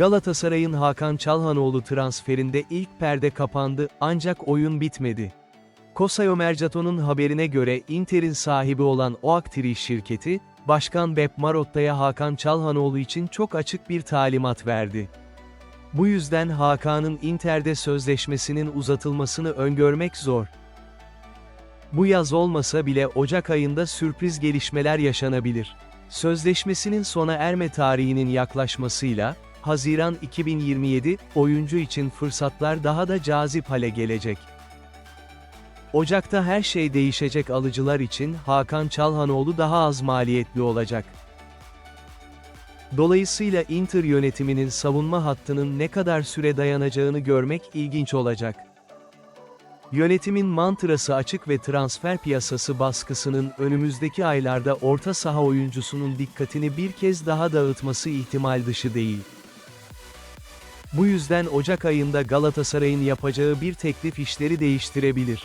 Galatasaray'ın Hakan Çalhanoğlu transferinde ilk perde kapandı ancak oyun bitmedi. Kosayo Mercato'nun haberine göre Inter'in sahibi olan Oaktree şirketi, Başkan Bep Marotta'ya Hakan Çalhanoğlu için çok açık bir talimat verdi. Bu yüzden Hakan'ın Inter'de sözleşmesinin uzatılmasını öngörmek zor. Bu yaz olmasa bile Ocak ayında sürpriz gelişmeler yaşanabilir. Sözleşmesinin sona erme tarihinin yaklaşmasıyla, Haziran 2027, oyuncu için fırsatlar daha da cazip hale gelecek. Ocak'ta her şey değişecek alıcılar için Hakan Çalhanoğlu daha az maliyetli olacak. Dolayısıyla Inter yönetiminin savunma hattının ne kadar süre dayanacağını görmek ilginç olacak. Yönetimin mantrası açık ve transfer piyasası baskısının önümüzdeki aylarda orta saha oyuncusunun dikkatini bir kez daha dağıtması ihtimal dışı değil. Bu yüzden Ocak ayında Galatasaray'ın yapacağı bir teklif işleri değiştirebilir.